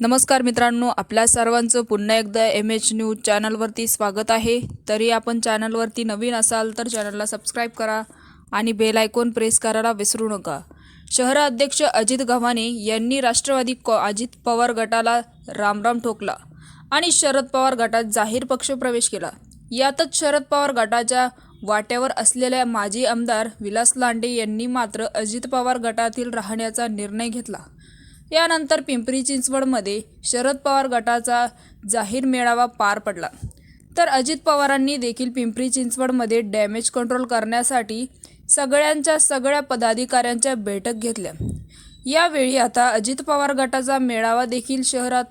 नमस्कार मित्रांनो आपल्या सर्वांचं पुन्हा एकदा एम एच न्यूज चॅनलवरती स्वागत आहे. तरी आपण चॅनलवरती नवीन असाल तर चॅनलला सबस्क्राईब करा आणि बेल आयकॉन प्रेस करायला विसरू नका. शहराध्यक्ष अजित गव्हाणे यांनी राष्ट्रवादी कॉ अजित पवार गटाला रामराम ठोकला आणि शरद पवार गटात जाहीर पक्षप्रवेश केला. यातच शरद पवार गटाच्या वाट्यावर असलेल्या माजी आमदार विलास लांडे यांनी मात्र अजित पवार गटातील राहण्याचा निर्णय घेतला. यानंतर पिंपरी चिंचवडमध्ये शरद पवार गटाचा जाहीर मेळावा पार पडला. तर अजित पवारांनी देखील पिंपरी चिंचवडमध्ये डॅमेज कंट्रोल करण्यासाठी सगळ्यांच्या सगळ्या पदाधिकाऱ्यांच्या बैठक घेतल्या. यावेळी आता अजित पवार गटाचा मेळावा देखील शहरात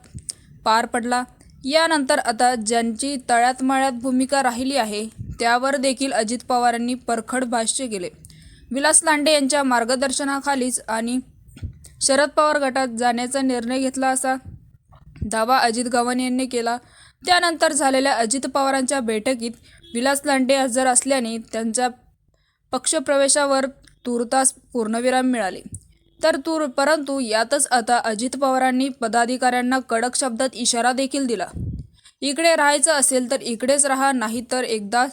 पार पडला. यानंतर आता ज्यांची तळ्यात मळ्यात भूमिका राहिली आहे त्यावर देखील अजित पवारांनी परखड भाष्य केले. विलास लांडे यांच्या मार्गदर्शनाखालीच आणि शरद पवार गटात जाण्याचा निर्णय घेतला असा दावा अजित गव्हाणे यांनी केला. त्यानंतर झालेल्या अजित पवारांच्या बैठकीत विलास लांडे हजर असल्याने त्यांच्या पक्षप्रवेशावर तूर्तास पूर्णविराम मिळाले. तर तूर परंतु यातच आता अजित पवारांनी पदाधिकाऱ्यांना कडक शब्दात इशारा देखील दिला. इकडे राहायचं असेल तर इकडेच राहा नाही तर एकदा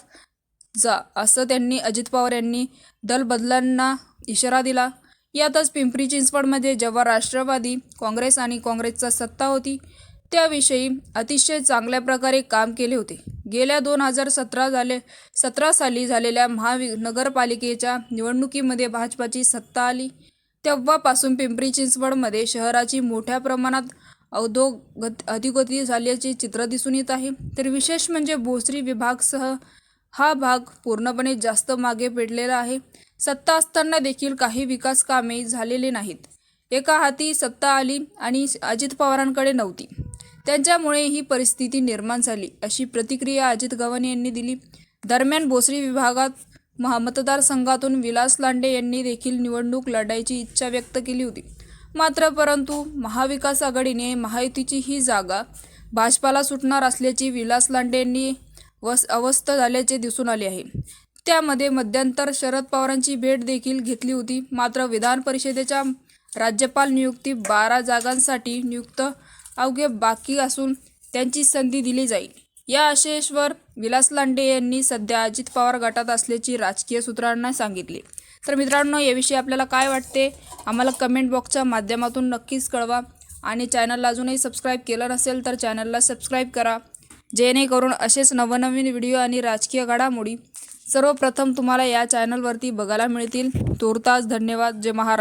जा असं त्यांनी अजित पवार यांनी दल बदलांना इशारा दिला. यातच पिंपरी चिंचवडमध्ये जेव्हा राष्ट्रवादी काँग्रेस आणि काँग्रेसचा सत्ता होती त्याविषयी अतिशय चांगल्या प्रकारे काम केले होते. गेल्या दोन हजार सतरा झाले सतरा साली झालेल्या महावि नगरपालिकेच्या निवडणुकीमध्ये भाजपाची सत्ता आली. तेव्हापासून पिंपरी चिंचवडमध्ये शहराची मोठ्या प्रमाणात अवधोगत अधिगती झाल्याचे चित्र दिसून येत आहे. तर विशेष म्हणजे भोसरी विभागसह हा भाग पूर्णपणे जास्त मागे पेटलेला आहे. सत्ता असताना देखील काही विकास कामे झालेले नाहीत. एका हाती सत्ता आली आणि अजित पवारांकडे नव्हती. त्यांच्यामुळे ही परिस्थिती निर्माण झाली अशी प्रतिक्रिया अजित गव्हाणे यांनी दिली. दरम्यान भोसरी विभागात महा मतदारसंघातून विलास लांडे यांनी देखील निवडणूक लढायची इच्छा व्यक्त केली होती. मात्र परंतु महाविकास आघाडीने महायुतीची ही जागा भाजपाला सुटणार असल्याची विलास लांडे यांनी वस अवस्थ झाल्याचे दिसून आले आहे. त्यामध्ये मध्यंतर शरद पवारांची भेट देखील घेतली होती. मात्र विधान परिषदेच्या राज्यपाल नियुक्ती बारा जागांसाठी नियुक्त अवघे बाकी असून त्यांची संधी दिली जाईल. या आशेश्वर विलास लांडे यांनी सध्या अजित पवार गटात असल्याची राजकीय सूत्रांना सांगितले. तर मित्रांनो याविषयी आपल्याला काय वाटते? आम्हाला कमेंट बॉक्सच्या माध्यमातून नक्कीच कळवा. आणि चॅनलला अजूनही सबस्क्राईब केलं नसेल तर चॅनलला सबस्क्राईब करा. जेणेकरून असेच नवनवीन व्हिडिओ आणि राजकीय घडामोडी सर्वप्रथम तुम्हाला या चॅनलवरती बघायला मिळतील. तूर्तास धन्यवाद. जय महाराज